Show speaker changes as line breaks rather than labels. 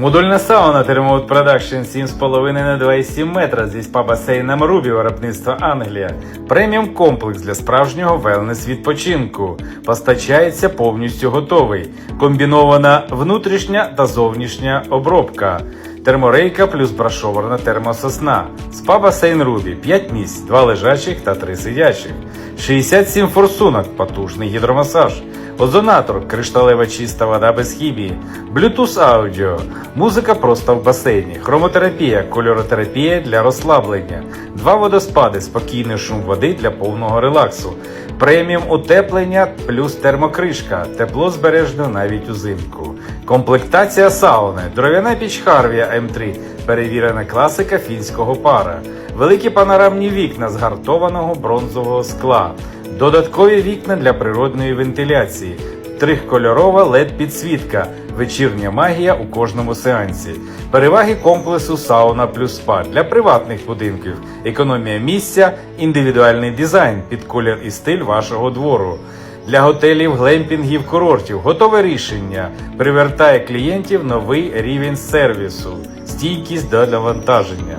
Модульна сауна Термоут Продакшн 7,5 на 2,7 метра зі спа-басейном Рубі виробництва Англія. Преміум комплекс для справжнього велнес відпочинку. Постачається повністю готовий. Комбінована внутрішня та зовнішня обробка. Терморейка плюс брашованна термососна. Спа-басейн Рубі 5 місць, 2 лежачих та 3 сидячих. 67 форсунок, потужний гідромасаж. Озонатор, кришталева чиста вода без хімії, Bluetooth аудіо, музика просто в басейні, хромотерапія, кольоротерапія для розслаблення, два водоспади, спокійний шум води для повного релаксу, преміум утеплення плюс термокришка, тепло збережено навіть узимку. Комплектація сауни, дров'яна піч Харвія М3, перевірена класика фінського пара, великі панорамні вікна з гартованого бронзового скла. Додаткові вікна для природної вентиляції, трикольорова led підсвітка, вечірня магія у кожному сеансі, переваги комплексу сауна плюс спа для приватних будинків, економія місця, індивідуальний дизайн під колір і стиль вашого двору. Для готелів, глемпінгів, курортів. Готове рішення. Привертає клієнтів новий рівень сервісу, стійкість до навантаження.